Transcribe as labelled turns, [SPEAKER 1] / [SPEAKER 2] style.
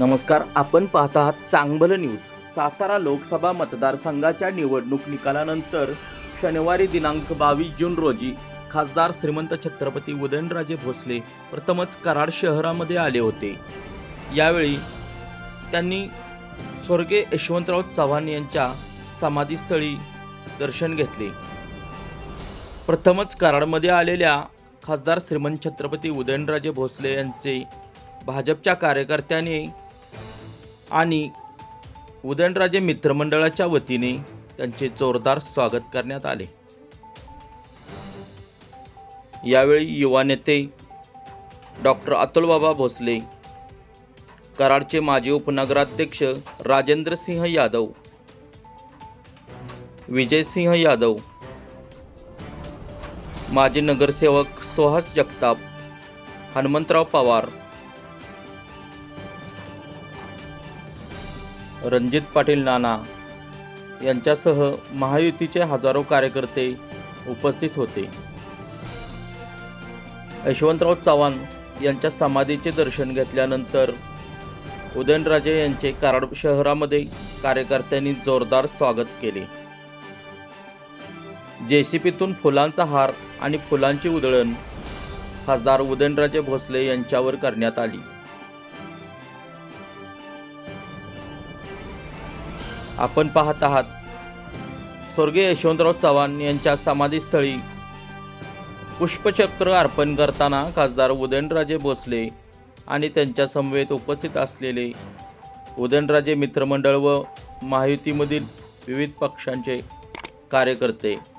[SPEAKER 1] नमस्कार आपण पाहत आहात चांगलं न्यूज. सातारा लोकसभा मतदारसंघाच्या निवडणूक निकालानंतर शनिवारी दिनांक बावीस जून रोजी खासदार श्रीमंत छत्रपती उदयनराजे भोसले प्रथमच कराड शहरामध्ये आले होते. यावेळी त्यांनी स्वर्गीय यशवंतराव चव्हाण यांच्या समाधीस्थळी दर्शन घेतले. प्रथमच कराडमध्ये आलेल्या खासदार श्रीमंत छत्रपती उदयनराजे भोसले यांचे भाजपच्या कार्यकर्त्यांनी आणि उदयनराजे मित्रमंडळाच्या वतीने त्यांचे जोरदार स्वागत करण्यात आले. यावेळी युवा नेते डॉक्टर अतुलबाबा भोसले कराडचे माजी उपनगराध्यक्ष राजेंद्र सिंह यादव विजयसिंह यादव माजी नगरसेवक सुहास जगताप हनुमंतराव पवार रणजित पाटील नाना यांच्यासह महायुतीचे हजारो कार्यकर्ते उपस्थित होते. यशवंतराव चव्हाण यांच्या समाधीचे दर्शन घेतल्यानंतर उदयनराजे यांचे कराड शहरामध्ये कार्यकर्त्यांनी जोरदार स्वागत केले. जेसीपीतून फुलांचा हार आणि फुलांची उधळण खासदार उदयनराजे भोसले यांच्यावर करण्यात आली. आपण पाहत आहात. स्वर्गीय यशवंतराव चव्हाण यांच्या समाधीस्थळी पुष्पचक्र अर्पण करताना खासदार उदयनराजे भोसले आणि त्यांच्या समवेत उपस्थित असलेले उदयनराजे मित्रमंडळ व महायुतीमधील विविध पक्षांचे कार्यकर्ते.